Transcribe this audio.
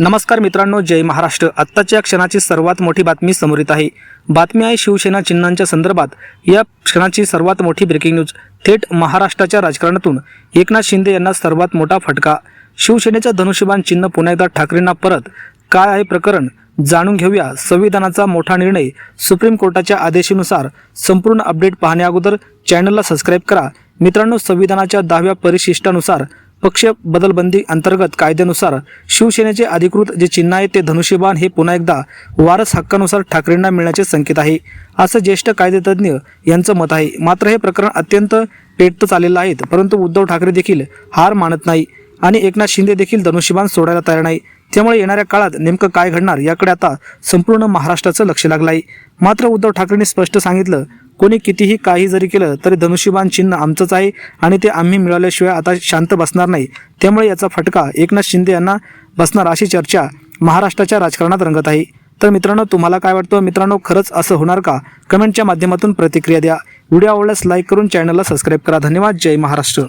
नमस्कार मित्रांनो जय महाराष्ट्र. आत्ताच्या क्षणाची सर्वात मोठी बातमी समोर येत आहे. बातमी आहे शिवसेना चिन्हांच्या संदर्भात. या क्षणाची सर्वात मोठी ब्रेकिंग न्यूज थेट महाराष्ट्राच्या राजकारणातून एकनाथ शिंदे यांना सर्वात मोठा फटका. शिवसेनेचं धनुष्यबाण चिन्ह पुन्हा एकदा ठाकरेंना परत. काय आहे प्रकरण? जाणून घेऊया. संविधानाचा मोठा निर्णय सुप्रीम कोर्टाच्या आदेशानुसार संपूर्ण अपडेट पाहण्याअगोदर चॅनलला सबस्क्राईब करा. मित्रांनो संविधानाच्या दहाव्या परिशिष्टानुसार पक्ष बदलबंदी अंतर्गत कायद्यानुसार शिवसेनेचे अधिकृत जे चिन्ह आहे ते धनुष्यबाण हे पुन्हा एकदा वारस हक्कानुसार ठाकरेंना मिळण्याचे संकेत आहे. असं ज्येष्ठ कायदेतज्ञ यांचं मत आहे. मात्र हे प्रकरण अत्यंत पेटत चाललेलं आहे. परंतु उद्धव ठाकरे देखील हार मानत नाही. आणि एकनाथ शिंदे देखील धनुष्यबाण सोडायला तयार नाही. त्यामुळे येणाऱ्या काळात नेमकं काय घडणार याकडे आता संपूर्ण महाराष्ट्राचं लक्ष लागलं आहे मात्र उद्धव ठाकरेंनी स्पष्ट सांगितलं कोणी कितीही काही जरी केलं तरी धनुष्यबाण चिन्ह आमचंच आहे आणि ते आम्ही मिळाल्याशिवाय आता शांत बसणार नाही. त्यामुळे याचा फटका एकनाथ शिंदे यांना बसणार अशी चर्चा महाराष्ट्राच्या राजकारणात रंगत आहे. तर मित्रांनो तुम्हाला काय वाटतं? मित्रांनो खरंच असं होणार का? कमेंटच्या माध्यमातून प्रतिक्रिया द्या. व्हिडिओ आवडल्यास लाईक करून चॅनलला सबस्क्राईब करा. धन्यवाद. जय महाराष्ट्र.